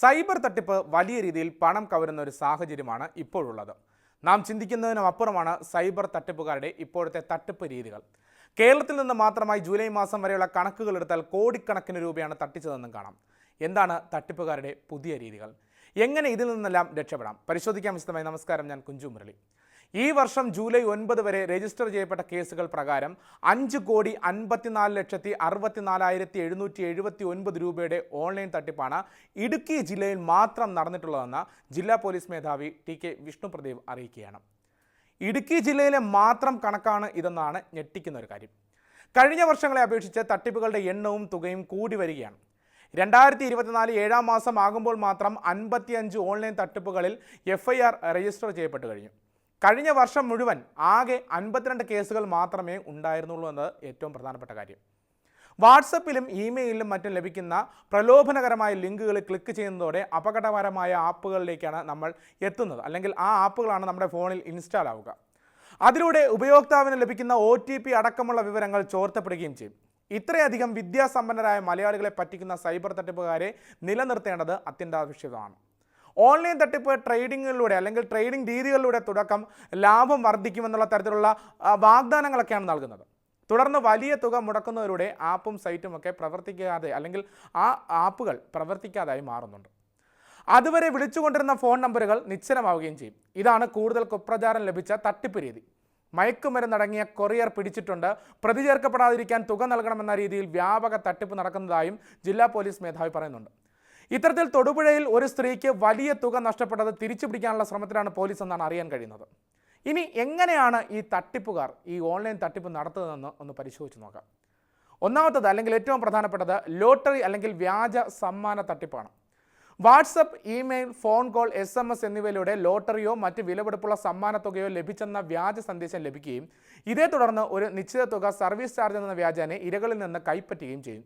Cyber തട്ടിപ്പ് വലിയ രീതിയിൽ പണം കവരുന്ന ഒരു സാഹചര്യമാണ് ഇപ്പോഴുള്ളത്. നാം ചിന്തിക്കുന്നതിനും അപ്പുറമാണ് സൈബർ തട്ടിപ്പുകാരുടെ ഇപ്പോഴത്തെ തട്ടിപ്പ് രീതികൾ. കേരളത്തിൽ നിന്ന് മാത്രമായി ജൂലൈ മാസം വരെയുള്ള കണക്കുകൾ എടുത്താൽ കോടിക്കണക്കിന് രൂപയാണ് തട്ടിച്ചതെന്നും കാണാം. എന്താണ് തട്ടിപ്പുകാരുടെ പുതിയ രീതികൾ? എങ്ങനെ ഇതിൽ നിന്നെല്ലാം രക്ഷപ്പെടാം? പരിശോധിക്കാൻ വിശദമായി. നമസ്കാരം ഞാൻ കുഞ്ചു മുരളി. ഈ വർഷം ജൂലൈ ഒൻപത് വരെ രജിസ്റ്റർ ചെയ്യപ്പെട്ട കേസുകൾ പ്രകാരം അഞ്ച് കോടി അൻപത്തിനാല് ലക്ഷത്തി അറുപത്തിനാലായിരത്തി എഴുന്നൂറ്റി എഴുപത്തി ഒൻപത് രൂപയുടെ ഓൺലൈൻ തട്ടിപ്പാണ് ഇടുക്കി ജില്ലയിൽ മാത്രം നടന്നിട്ടുള്ളതെന്ന് ജില്ലാ പോലീസ് മേധാവി ടി കെ വിഷ്ണുപ്രദീപ് അറിയിക്കുകയാണ്. ഇടുക്കി ജില്ലയിലെ മാത്രം കണക്കാണ് ഇതെന്നാണ് ഞെട്ടിക്കുന്ന ഒരു കാര്യം. കഴിഞ്ഞ വർഷങ്ങളെ അപേക്ഷിച്ച് തട്ടിപ്പുകളുടെ എണ്ണവും തുകയും കൂടി വരികയാണ്. രണ്ടായിരത്തി ഇരുപത്തിനാല് ഏഴാം മാസം ആകുമ്പോൾ മാത്രം അൻപത്തിയഞ്ച് ഓൺലൈൻ തട്ടിപ്പുകളിൽ എഫ് രജിസ്റ്റർ ചെയ്യപ്പെട്ടു കഴിഞ്ഞു. കഴിഞ്ഞ വർഷം മുഴുവൻ ആകെ അൻപത്തിരണ്ട് കേസുകൾ മാത്രമേ ഉണ്ടായിരുന്നുള്ളൂ എന്നത് ഏറ്റവും പ്രധാനപ്പെട്ട കാര്യം. വാട്സപ്പിലും ഇമെയിലിലും മറ്റും ലഭിക്കുന്ന പ്രലോഭനകരമായ ലിങ്കുകൾ ക്ലിക്ക് ചെയ്യുന്നതോടെ അപകടകരമായ ആപ്പുകളിലേക്കാണ് നമ്മൾ എത്തുന്നത്. അല്ലെങ്കിൽ ആ ആപ്പുകളാണ് നമ്മുടെ ഫോണിൽ ഇൻസ്റ്റാൾ ആവുക. അതിലൂടെ ഉപയോക്താവിന് ലഭിക്കുന്ന ഒ അടക്കമുള്ള വിവരങ്ങൾ ചോർത്തപ്പെടുകയും ചെയ്യും. ഇത്രയധികം വിദ്യാസമ്പന്നരായ മലയാളികളെ പറ്റിക്കുന്ന സൈബർ തട്ടിപ്പുകാരെ നിലനിർത്തേണ്ടത് അത്യന്താപേക്ഷിതമാണ്. ഓൺലൈൻ തട്ടിപ്പ് ട്രേഡിങ്ങിലൂടെ അല്ലെങ്കിൽ ട്രേഡിംഗ് രീതികളിലൂടെ തുടക്കം ലാഭം വർദ്ധിക്കുമെന്നുള്ള തരത്തിലുള്ള വാഗ്ദാനങ്ങളൊക്കെയാണ് നൽകുന്നത്. തുടർന്ന് വലിയ തുക മുടക്കുന്നവരുടെ ആപ്പും സൈറ്റും ഒക്കെ പ്രവർത്തിക്കാതെ അല്ലെങ്കിൽ ആ ആപ്പുകൾ പ്രവർത്തിക്കാതായി മാറുന്നുണ്ട്. അതുവരെ വിളിച്ചുകൊണ്ടിരുന്ന ഫോൺ നമ്പറുകൾ നിശ്ചലമാവുകയും ചെയ്യും. ഇതാണ് കൂടുതൽ കുപ്രചാരം ലഭിച്ച തട്ടിപ്പ് രീതി. മയക്കുമരുന്നടങ്ങിയ കൊറിയർ പിടിച്ചിട്ടുണ്ട്. പ്രതിചേർക്കപ്പെടാതിരിക്കാൻ തുക നൽകണമെന്ന രീതിയിൽ വ്യാപക തട്ടിപ്പ് നടക്കുന്നതായും ജില്ലാ പോലീസ് മേധാവി പറയുന്നുണ്ട്. ഇത്തരത്തിൽ തൊടുപുഴയിൽ ഒരു സ്ത്രീക്ക് വലിയ തുക നഷ്ടപ്പെട്ടത് തിരിച്ചു പിടിക്കാനുള്ള ശ്രമത്തിലാണ് പോലീസ് എന്നാണ് അറിയാൻ കഴിയുന്നത്. ഇനി എങ്ങനെയാണ് ഈ തട്ടിപ്പുകാർ ഈ ഓൺലൈൻ തട്ടിപ്പ് നടത്തുന്നതെന്ന് ഒന്ന് പരിശോധിച്ച് നോക്കാം. ഒന്നാമത്തത് അല്ലെങ്കിൽ ഏറ്റവും പ്രധാനപ്പെട്ടത് ലോട്ടറി അല്ലെങ്കിൽ വ്യാജ സമ്മാന തട്ടിപ്പാണ്. WhatsApp email phone call S M S എന്നിവയിലൂടെ ലോട്ടറിയോ മറ്റ് വിലപിടിപ്പുള്ള സമ്മാനത്തുകയോ ലഭിച്ചെന്ന വ്യാജ സന്ദേശം ലഭിക്കുകയും ഇതേ തുടർന്ന് ഒരു നിശ്ചിത തുക സർവീസ് ചാർജ് എന്ന വ്യാജനെ ഇരകളിൽ നിന്ന് കൈപ്പറ്റുകയും ചെയ്യും.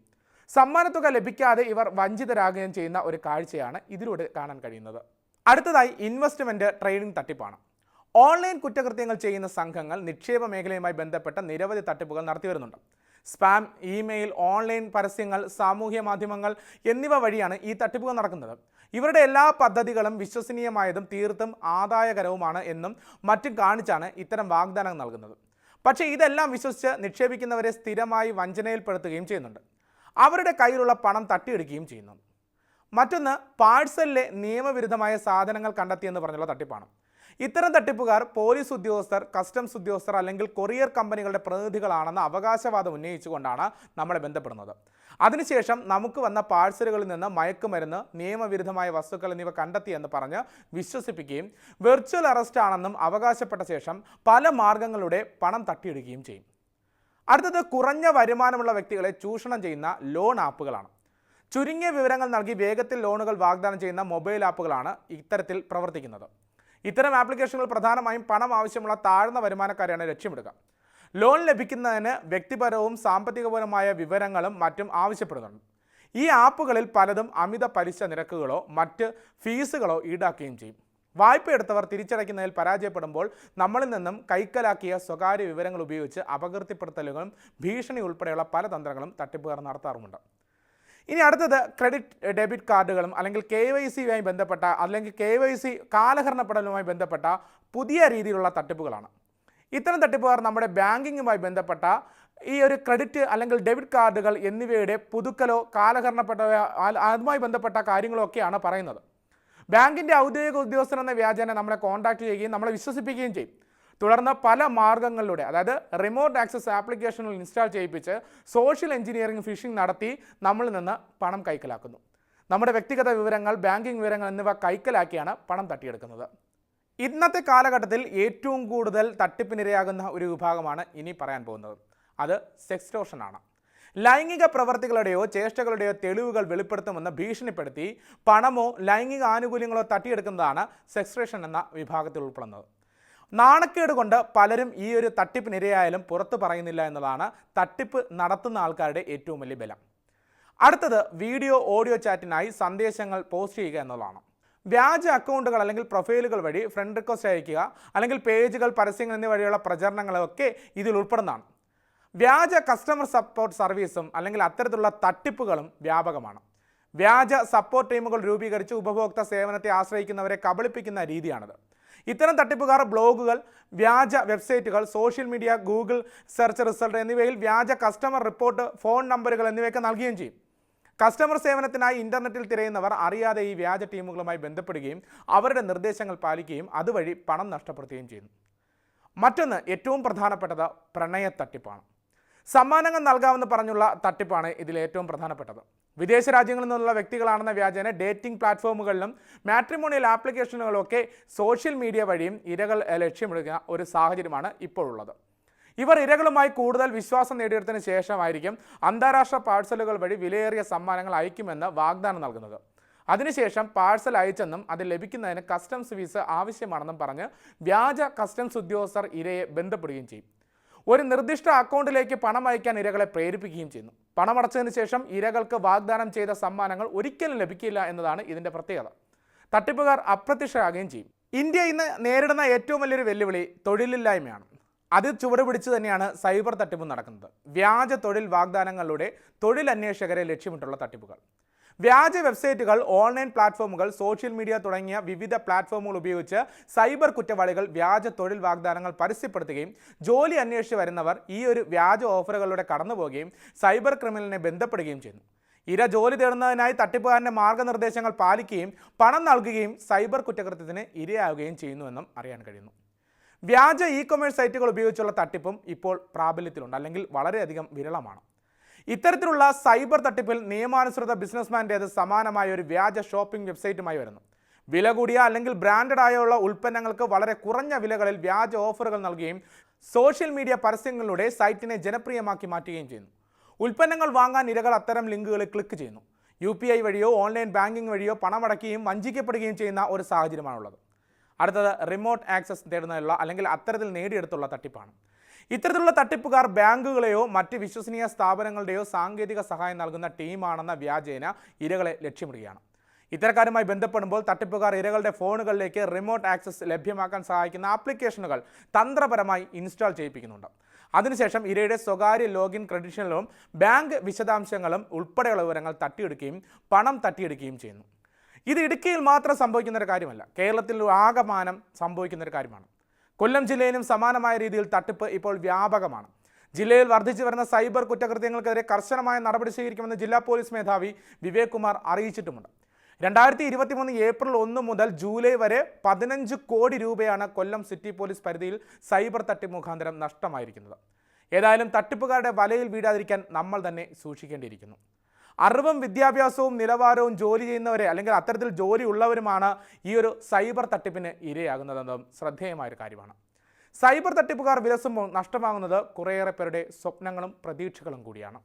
സമ്മാനത്തുക ലഭിക്കാതെ ഇവർ വഞ്ചിതരാകുകയും ചെയ്യുന്ന ഒരു കാഴ്ചയാണ് ഇതിലൂടെ കാണാൻ കഴിയുന്നത്. അടുത്തതായി ഇൻവെസ്റ്റ്മെന്റ് ട്രേഡിംഗ് തട്ടിപ്പാണ്. ഓൺലൈൻ കുറ്റകൃത്യങ്ങൾ ചെയ്യുന്ന സംഘങ്ങൾ നിക്ഷേപ മേഖലയുമായി ബന്ധപ്പെട്ട നിരവധി തട്ടിപ്പുകൾ നടത്തി വരുന്നുണ്ട്. സ്പാം ഇമെയിൽ ഓൺലൈൻ പരസ്യങ്ങൾ സാമൂഹ്യ മാധ്യമങ്ങൾ എന്നിവ വഴിയാണ് ഈ തട്ടിപ്പുകൾ നടക്കുന്നത്. ഇവരുടെ എല്ലാ പദ്ധതികളും വിശ്വസനീയമായതും തീർത്തും ആദായകരവുമാണ് എന്നും മറ്റും കാണിച്ചാണ് ഇത്തരം വാഗ്ദാനങ്ങൾ നൽകുന്നത്. പക്ഷേ ഇതെല്ലാം വിശ്വസിച്ച് നിക്ഷേപിക്കുന്നവരെ സ്ഥിരമായി വഞ്ചനയിൽപ്പെടുത്തുകയും ചെയ്യുന്നുണ്ട്. അവരുടെ കയ്യിലുള്ള പണം തട്ടിയെടുക്കുകയും ചെയ്യുന്നു. മറ്റൊന്ന് പാഴ്സലിലെ നിയമവിരുദ്ധമായ സാധനങ്ങൾ കണ്ടെത്തിയെന്ന് പറഞ്ഞുള്ള തട്ടിപ്പാണ്. ഇത്തരം തട്ടിപ്പുകാർ പോലീസ് ഉദ്യോഗസ്ഥർ കസ്റ്റംസ് ഉദ്യോഗസ്ഥർ അല്ലെങ്കിൽ കൊറിയർ കമ്പനികളുടെ പ്രതിനിധികളാണെന്ന അവകാശവാദം ഉന്നയിച്ചുകൊണ്ടാണ് നമ്മളെ ബന്ധപ്പെടുന്നത്. അതിനുശേഷം നമുക്ക് വന്ന പാഴ്സലുകളിൽ നിന്ന് മയക്കുമരുന്ന് നിയമവിരുദ്ധമായ വസ്തുക്കൾ എന്നിവ കണ്ടെത്തിയെന്ന് പറഞ്ഞ് വിശ്വസിപ്പിക്കുകയും വെർച്വൽ അറസ്റ്റ് ആണെന്നും അവകാശപ്പെട്ട ശേഷം പല മാർഗങ്ങളുടെ പണം തട്ടിയെടുക്കുകയും ചെയ്യും. അടുത്തത് കുറഞ്ഞ വരുമാനമുള്ള വ്യക്തികളെ ചൂഷണം ചെയ്യുന്ന ലോൺ ആപ്പുകളാണ്. ചുരുങ്ങിയ വിവരങ്ങൾ നൽകി വേഗത്തിൽ ലോണുകൾ വാഗ്ദാനം ചെയ്യുന്ന മൊബൈൽ ആപ്പുകളാണ് ഇത്തരത്തിൽ പ്രവർത്തിക്കുന്നത്. ഇത്തരം ആപ്ലിക്കേഷനുകൾ പ്രധാനമായും പണം ആവശ്യമുള്ള താഴ്ന്ന വരുമാനക്കാരെയാണ് ലക്ഷ്യമിടുക. ലോൺ ലഭിക്കുന്നതിന് വ്യക്തിപരവും സാമ്പത്തികപരമായ വിവരങ്ങളും മറ്റും ആവശ്യപ്പെടുന്നുണ്ട്. ഈ ആപ്പുകളിൽ പലതും അമിത പലിശ നിരക്കുകളോ മറ്റ് ഫീസുകളോ ഈടാക്കുകയും ചെയ്യും. വായ്പ എടുത്തവർ തിരിച്ചടയ്ക്കുന്നതിൽ പരാജയപ്പെടുമ്പോൾ നമ്മളിൽ നിന്നും കൈക്കലാക്കിയ സ്വകാര്യ വിവരങ്ങൾ ഉപയോഗിച്ച് അപകീർത്തിപ്പെടുത്തലുകളും ഭീഷണി ഉൾപ്പെടെയുള്ള പല തന്ത്രങ്ങളും തട്ടിപ്പുകാർ നടത്താറുമുണ്ട്. ഇനി അടുത്തത് ക്രെഡിറ്റ് ഡെബിറ്റ് കാർഡുകളും അല്ലെങ്കിൽ കെ വൈ സിയുമായി ബന്ധപ്പെട്ട അല്ലെങ്കിൽ കെ വൈ സി കാലഹരണപ്പെടലുമായി ബന്ധപ്പെട്ട പുതിയ രീതിയിലുള്ള തട്ടിപ്പുകളാണ്. ഇത്തരം തട്ടിപ്പുകാർ നമ്മുടെ ബാങ്കിങ്ങുമായി ബന്ധപ്പെട്ട ഈ ഒരു ക്രെഡിറ്റ് അല്ലെങ്കിൽ ഡെബിറ്റ് കാർഡുകൾ എന്നിവയുടെ പുതുക്കലോ കാലഹരണപ്പെട്ട അതുമായി ബന്ധപ്പെട്ട കാര്യങ്ങളോ ഒക്കെയാണ് പറയുന്നത്. ബാങ്കിന്റെ ഔദ്യോഗിക ഉദ്യോഗസ്ഥൻ എന്ന വ്യാജേന നമ്മളെ കോൺടാക്ട് ചെയ്യുകയും നമ്മളെ വിശ്വസിപ്പിക്കുകയും ചെയ്യും. തുടർന്ന് പല മാർഗങ്ങളിലൂടെ അതായത് റിമോട്ട് ആക്സസ് ആപ്ലിക്കേഷനുകൾ ഇൻസ്റ്റാൾ ചെയ്യിപ്പിച്ച് സോഷ്യൽ എഞ്ചിനീയറിംഗ് ഫിഷിംഗ് നടത്തി നമ്മളിൽ നിന്ന് പണം കൈക്കലാക്കുന്നു. നമ്മുടെ വ്യക്തിഗത വിവരങ്ങൾ ബാങ്കിംഗ് വിവരങ്ങൾ എന്നിവ കൈക്കലാക്കിയാണ് പണം തട്ടിയെടുക്കുന്നത്. ഇന്നത്തെ കാലഘട്ടത്തിൽ ഏറ്റവും കൂടുതൽ തട്ടിപ്പിനിരയാകുന്ന ഒരു വിഭാഗമാണ് ഇനി പറയാൻ പോകുന്നത്. അത് സെക്സ്റ്റോഷനാണ് ലൈംഗിക പ്രവർത്തികളുടെയോ ചേഷ്ടകളുടെയോ തെളിവുകൾ വെളിപ്പെടുത്തുമെന്ന് ഭീഷണിപ്പെടുത്തി പണമോ ലൈംഗിക ആനുകൂല്യങ്ങളോ തട്ടിയെടുക്കുന്നതാണ് സെക്സ്ട്രേഷൻ എന്ന വിഭാഗത്തിൽ ഉൾപ്പെടുന്നത്. നാണക്കേട് കൊണ്ട് പലരും ഈ ഒരു തട്ടിപ്പിനിരയായാലും പുറത്തു പറയുന്നില്ല എന്നതാണ് തട്ടിപ്പ് നടത്തുന്ന ആൾക്കാരുടെ ഏറ്റവും വലിയ ബലം. അടുത്തത് വീഡിയോ ഓഡിയോ ചാറ്റിനായി സന്ദേശങ്ങൾ പോസ്റ്റ് ചെയ്യുക എന്നതാണ് വ്യാജ അക്കൗണ്ടുകൾ അല്ലെങ്കിൽ പ്രൊഫൈലുകൾ വഴി ഫ്രണ്ട് റിക്വസ്റ്റ് അയക്കുക അല്ലെങ്കിൽ പേജുകൾ പരസ്യങ്ങൾ എന്നിവ വഴിയുള്ള പ്രചരണങ്ങളൊക്കെ ഇതിൽ ഉൾപ്പെടുന്നതാണ്. വ്യാജ കസ്റ്റമർ സപ്പോർട്ട് സർവീസും അല്ലെങ്കിൽ അത്തരത്തിലുള്ള തട്ടിപ്പുകളും വ്യാപകമാണ്. വ്യാജ സപ്പോർട്ട് ടീമുകൾ രൂപീകരിച്ച് ഉപഭോക്തൃ സേവനത്തെ ആശ്രയിക്കുന്നവരെ കബളിപ്പിക്കുന്ന രീതിയാണിത്. ഇത്തരം തട്ടിപ്പുകാർ ബ്ലോഗുകൾ വ്യാജ വെബ്സൈറ്റുകൾ social media Google search result എന്നിവയിൽ വ്യാജ കസ്റ്റമർ റിപ്പോർട്ട് ഫോൺ നമ്പറുകൾ എന്നിവയൊക്കെ നൽകുകയും ചെയ്യും. കസ്റ്റമർ സേവനത്തിനായി ഇന്റർനെറ്റിൽ തിരയുന്നവർ അറിയാതെ ഈ വ്യാജ ടീമുകളുമായി ബന്ധപ്പെടുകയും അവരുടെ നിർദ്ദേശങ്ങൾ പാലിക്കുകയും അതുവഴി പണം നഷ്ടപ്പെടുത്തുകയും ചെയ്യുന്നു. മറ്റൊന്ന് ഏറ്റവും പ്രധാനപ്പെട്ടത് പ്രണയ തട്ടിപ്പാണ് സമ്മാനങ്ങൾ നൽകാമെന്ന് പറഞ്ഞുള്ള തട്ടിപ്പാണ് ഇതിൽ ഏറ്റവും പ്രധാനപ്പെട്ടത്. വിദേശ രാജ്യങ്ങളിൽ നിന്നുള്ള വ്യക്തികളാണെന്ന വ്യാജേന ഡേറ്റിംഗ് പ്ലാറ്റ്ഫോമുകളിലും മാട്രിമോണിയൽ ആപ്ലിക്കേഷനുകളൊക്കെ സോഷ്യൽ മീഡിയ വഴിയും ഇരകൾ ലക്ഷ്യമിടുന്ന ഒരു സാഹചര്യമാണ് ഇപ്പോഴുള്ളത്. ഇവർ ഇരകളുമായി കൂടുതൽ വിശ്വാസം നേടിയെടുത്തതിന് ശേഷമായിരിക്കും അന്താരാഷ്ട്ര പാഴ്സലുകൾ വഴി വിലയേറിയ സമ്മാനങ്ങൾ അയക്കുമെന്ന് വാഗ്ദാനം നൽകുന്നത്. അതിനുശേഷം പാഴ്സൽ അയച്ചെന്നും അത് ലഭിക്കുന്നതിന് കസ്റ്റംസ് ഫീസ് ആവശ്യമാണെന്നും പറഞ്ഞ് വ്യാജ കസ്റ്റംസ് ഉദ്യോഗസ്ഥർ ഇരയെ ബന്ധപ്പെടുകയും ചെയ്യും. ഒരു നിർദ്ദിഷ്ട അക്കൗണ്ടിലേക്ക് പണം അയക്കാൻ ഇരകളെ പ്രേരിപ്പിക്കുകയും ചെയ്യുന്നു. പണമടച്ചതിന് ശേഷം ഇരകൾക്ക് വാഗ്ദാനം ചെയ്ത സമ്മാനങ്ങൾ ഒരിക്കലും ലഭിക്കില്ല എന്നതാണ് ഇതിന്റെ പ്രത്യേകത. തട്ടിപ്പുകാർ അപ്രത്യക്ഷരാകുകയും ചെയ്യും. ഇന്ത്യ ഇന്ന് നേരിടുന്ന ഏറ്റവും വലിയൊരു വെല്ലുവിളി തൊഴിലില്ലായ്മയാണ്. അത് ചുവടുപിടിച്ച് തന്നെയാണ് സൈബർ തട്ടിപ്പ് നടക്കുന്നത്. വ്യാജ തൊഴിൽ വാഗ്ദാനങ്ങളിലൂടെ തൊഴിൽ അന്വേഷകരെ ലക്ഷ്യമിട്ടുള്ള തട്ടിപ്പുകൾ. വ്യാജ വെബ്സൈറ്റുകൾ ഓൺലൈൻ പ്ലാറ്റ്ഫോമുകൾ സോഷ്യൽ മീഡിയ തുടങ്ങിയ വിവിധ പ്ലാറ്റ്ഫോമുകൾ ഉപയോഗിച്ച് സൈബർ കുറ്റവാളികൾ വ്യാജ തൊഴിൽ വാഗ്ദാനങ്ങൾ പരസ്യപ്പെടുത്തുകയും ജോലി അന്വേഷിച്ച് വരുന്നവർ ഈ ഒരു വ്യാജ ഓഫറുകളിലൂടെ കടന്നുപോകുകയും സൈബർ ക്രിമിനലിനെ ബന്ധപ്പെടുകയും ചെയ്യുന്നു. ഇര ജോലി തേടുന്നതിനായി തട്ടിപ്പുകാരന്റെ മാർഗനിർദ്ദേശങ്ങൾ പാലിക്കുകയും പണം നൽകുകയും സൈബർ കുറ്റകൃത്യത്തിന് ഇരയാവുകയും ചെയ്യുന്നുവെന്നും അറിയാൻ കഴിയുന്നു. വ്യാജ ഇ കൊമേഴ്സ് സൈറ്റുകൾ ഉപയോഗിച്ചുള്ള തട്ടിപ്പും ഇപ്പോൾ പ്രാബല്യത്തിലുണ്ട്. അല്ലെങ്കിൽ വളരെയധികം വിരളമാണ്. ഇത്തരത്തിലുള്ള സൈബർ തട്ടിപ്പിൽ നിയമാനുസൃത ബിസിനസ്മാന്റേത് സമാനമായ ഒരു വ്യാജ ഷോപ്പിംഗ് വെബ്സൈറ്റുമായി വരുന്നു. വില കൂടിയ അല്ലെങ്കിൽ ബ്രാൻഡഡ് ആയുള്ള ഉൽപ്പന്നങ്ങൾക്ക് വളരെ കുറഞ്ഞ വിലകളിൽ വ്യാജ ഓഫറുകൾ നൽകുകയും സോഷ്യൽ മീഡിയ പരസ്യങ്ങളിലൂടെ സൈറ്റിനെ ജനപ്രിയമാക്കി മാറ്റുകയും ചെയ്യുന്നു. ഉൽപ്പന്നങ്ങൾ വാങ്ങാൻ ഇരകൾ അത്തരം ലിങ്കുകളിൽ ക്ലിക്ക് ചെയ്യുന്നു. യു പി ഐ വഴിയോ ഓൺലൈൻ ബാങ്കിംഗ് വഴിയോ പണമടക്കുകയും വഞ്ചിക്കപ്പെടുകയും ചെയ്യുന്ന ഒരു സാഹചര്യമാണുള്ളത്. അടുത്തത് റിമോട്ട് ആക്സസ് തേടുന്നതിനുള്ള അല്ലെങ്കിൽ അത്തരത്തിൽ നേടിയെടുത്തുള്ള തട്ടിപ്പാണ്. ഇത്തരത്തിലുള്ള തട്ടിപ്പുകാർ ബാങ്കുകളെയോ മറ്റ് വിശ്വസനീയ സ്ഥാപനങ്ങളുടെയോ സാങ്കേതിക സഹായം നൽകുന്ന ടീമാണെന്ന വ്യാജേന ഇരകളെ ലക്ഷ്യമിടുകയാണ്. ഇത്തരക്കാരുമായി ബന്ധപ്പെടുമ്പോൾ തട്ടിപ്പുകാർ ഇരകളുടെ ഫോണുകളിലേക്ക് റിമോട്ട് ആക്സസ് ലഭ്യമാക്കാൻ സഹായിക്കുന്ന ആപ്ലിക്കേഷനുകൾ തന്ത്രപരമായി ഇൻസ്റ്റാൾ ചെയ്യിപ്പിക്കുന്നുണ്ട്. അതിനുശേഷം ഇരയുടെ സ്വകാര്യ ലോഗിൻ ക്രെഡിഷനുകളും ബാങ്ക് വിശദാംശങ്ങളും ഉൾപ്പെടെയുള്ള വിവരങ്ങൾ തട്ടിയെടുക്കുകയും പണം തട്ടിയെടുക്കുകയും ചെയ്യുന്നു. ഇത് ഇടുക്കിയിൽ മാത്രം സംഭവിക്കുന്ന ഒരു കാര്യമല്ല. കേരളത്തിൽ ആകമാനം സംഭവിക്കുന്ന ഒരു കാര്യമാണ്. കൊല്ലം ജില്ലയിലും സമാനമായ രീതിയിൽ തട്ടിപ്പ് ഇപ്പോൾ വ്യാപകമാണ്. ജില്ലയിൽ വർദ്ധിച്ചു വരുന്ന സൈബർ കുറ്റകൃത്യങ്ങൾക്കെതിരെ കർശനമായ നടപടി സ്വീകരിക്കുമെന്ന് ജില്ലാ പോലീസ് മേധാവി വിവേക് കുമാർ അറിയിച്ചിട്ടുമുണ്ട്. രണ്ടായിരത്തി ഇരുപത്തി മൂന്ന് ഏപ്രിൽ ഒന്ന് മുതൽ ജൂലൈ വരെ പതിനഞ്ച് കോടി രൂപയാണ് കൊല്ലം സിറ്റി പോലീസ് പരിധിയിൽ സൈബർ തട്ടിപ്പ് മുഖാന്തരം നഷ്ടമായിരിക്കുന്നത്. ഏതായാലും തട്ടിപ്പുകാരുടെ വലയിൽ വീഴാതിരിക്കാൻ നമ്മൾ തന്നെ സൂക്ഷിക്കേണ്ടിയിരിക്കുന്നു. അറിവും വിദ്യാഭ്യാസവും നിലവാരവും ജോലി ചെയ്യുന്നവരെ അല്ലെങ്കിൽ അത്തരത്തിൽ ജോലി ഉള്ളവരുമാണ് ഈ ഒരു സൈബർ തട്ടിപ്പിന് ഇരയാകുന്നതെന്നതും ശ്രദ്ധേയമായൊരു കാര്യമാണ്. സൈബർ തട്ടിപ്പുകാർ വിലസുമ്പോൾ നഷ്ടമാകുന്നത് കുറേയേറെ പേരുടെ സ്വപ്നങ്ങളും പ്രതീക്ഷകളും കൂടിയാണ്.